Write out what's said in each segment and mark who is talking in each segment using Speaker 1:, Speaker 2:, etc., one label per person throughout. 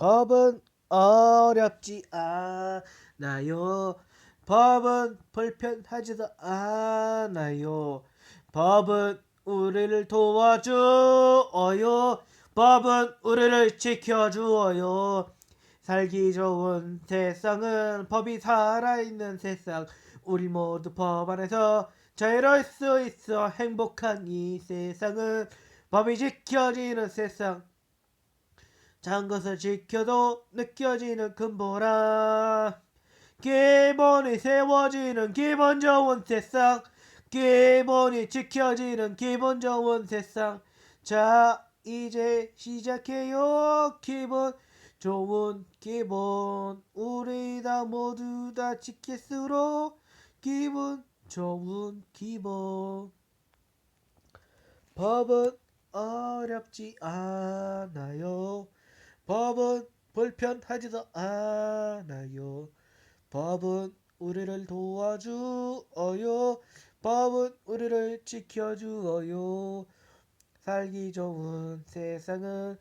Speaker 1: 법은 어렵지 않아요. 법은 불편하지도 않아요. 법은 우리를 도와주어요. 법은 우리를 지켜주어요. 살기 좋은 세상은 법이 살아있는 세상. 우리 모두 법 안에서 자유로울 수 있어 행복한 이 세상은 법이 지켜지는 세상. 작은 것을 지켜도 느껴지는 큰 보람. 기본이 세워지는 기분 좋은 세상. 기본이 지켜지는 기분 좋은 세상. 자, 이제 시작해요. 기분 좋은 기본. 우리 다 모두 다 지킬수록 기분 좋은 기본. 법은 어렵지 않아요. 법은 불편하지도 않아요. 법은 우리를 도와주어요. 법은 우리를 지켜주어요. 살기 좋은 세상은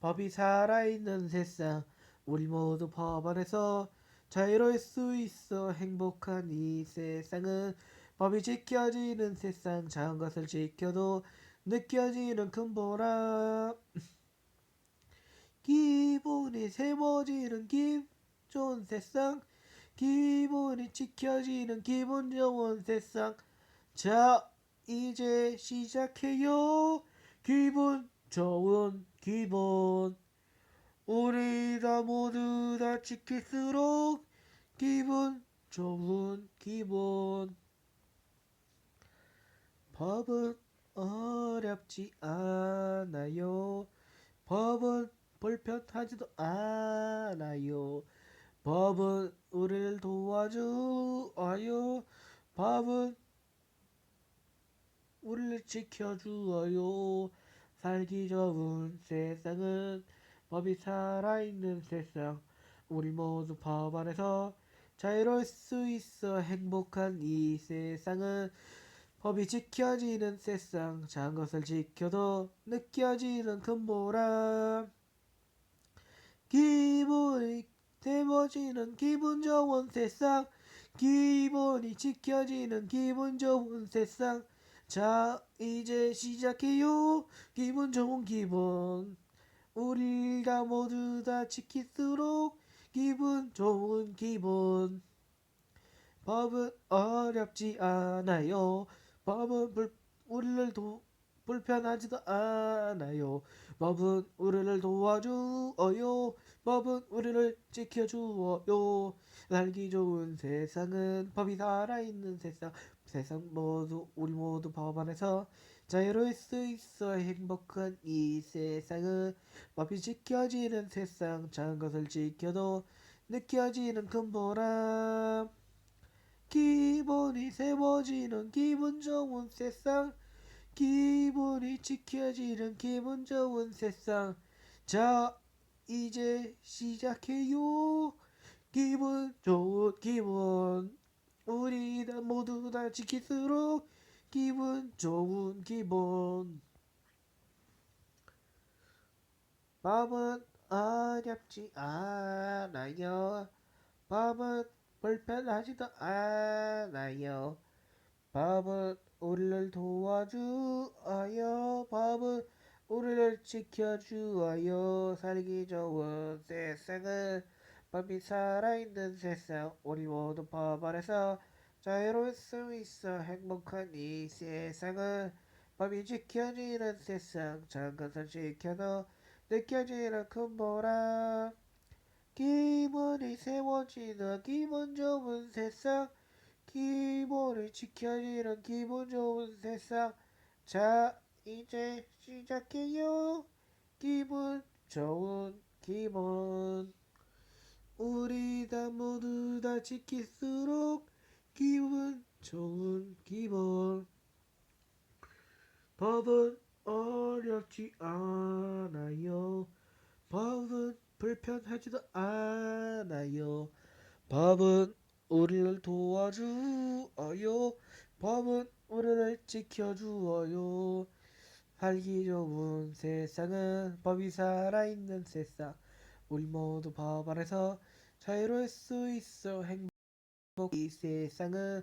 Speaker 1: 법이 살아있는 세상. 우리 모두 법 안에서 자유로울 수 있어 행복한 이 세상은 법이 지켜지는 세상. 작은 것을 지켜도 느껴지는 큰 보람. 기본이 세워지는 좋은 세상. 기본이 지켜지는 기분 좋은 세상. 자, 이제 시작해요. 기분 좋은 기본. 우리 다 모두 다 지킬수록 기분 좋은 기본. 법은 어렵지 않아요. 법은 불편하지도 않아요. 법은 우리를 도와주어요. 법은 우리를 지켜주어요. 살기 좋은 세상은 법이 살아있는 세상. 우리 모두 법 안에서 자유로울 수 있어 행복한 이 세상은 법이 지켜지는 세상. 작은 것을 지켜도 느껴지는 큰 보람. 기분이 세워지는 기분 좋은 세상. 기본이 지켜지는 기분 좋은 세상. 자, 이제 시작해요. 기분 좋은 기분. 우리가 모두 다 지킬수록 기분 좋은 기분. 법은 어렵지 않아요. 법은 불, 우리를 도, 불편하지도 않아요. 법은 우리를 도와주어요. 법은 우리를 지켜주어요. 살기 좋은 세상은 법이 살아있는 세상. 세상 모두 우리 모두 법 안에서 자유로울 수 있어 행복한 이 세상은 법이 지켜지는 세상. 작은 것을 지켜도 느껴지는 큰 보람. 기본이 세워지는 기분 좋은 세상. 기본이 지켜지는 기분 좋은 세상. 자, 이제 시작해요. 기분 좋은 기분. 우리 다 모두 다 지킬수록 기분 좋은 기분. 법은 어렵지 않아요. 법은 불편하지도 않아요. 법은 우리를 도와주어요. 법은 우리를 지켜주어요. 살기 좋은 세상은 법이 살아있는 세상. 우리 모두 법 안에서 자유로울 수 있어 행복한 이 세상은 법이 지켜지는 세상. 것을 지켜도 느껴지는 큰 보람. 기본이 세워지는 기분 좋은 세상. 기본을 지켜지는 기분 좋은 세상. 자, 이제 시작해요. 기분 좋은 기분. 우리 다 모두 다 지킬수록 기분 좋은 기분. 법은 어렵지 않아요. 법은 불편하지도 않아요. 법은 우리를 도와주어요. 법은 우리를 지켜주어요. 살기 좋은 세상은 법이 살아있는 세상 우리 모두 법 안에서 자유로울 수 있어 행복 이 세상은